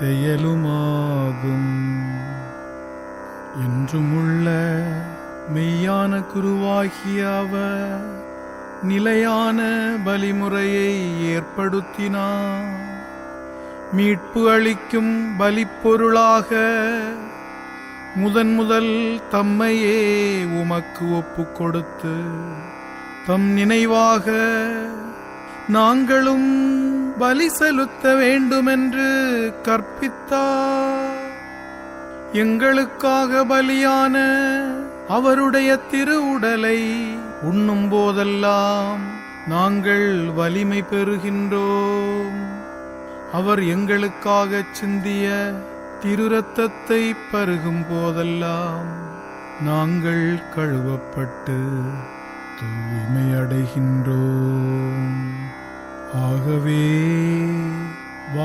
செயலுமாகும். என்றுமுள்ள மெய்யான குருவாகிய அவர் நிலையான பலிமுறையை ஏற்படுத்தினார். மீட்பு அளிக்கும் பலிப்பொருளாக முதன் முதல் தம்மையே உமக்கு ஒப்பு கொடுத்து தம் நினைவாக நாங்களும் பலி செலுத்த வேண்டுமென்று கற்பித்தார். எங்களுக்காக பலியான அவருடைய திருவுடலை உண்ணும் போதெல்லாம் நாங்கள் வலிமை பெறுகின்றோம். அவர் எங்களுக்காகச் சிந்திய திருரத்தத்தை பருகும் போதெல்லாம் நாங்கள் கழுவப்பட்டு தூய்மையடைகின்றோம். one.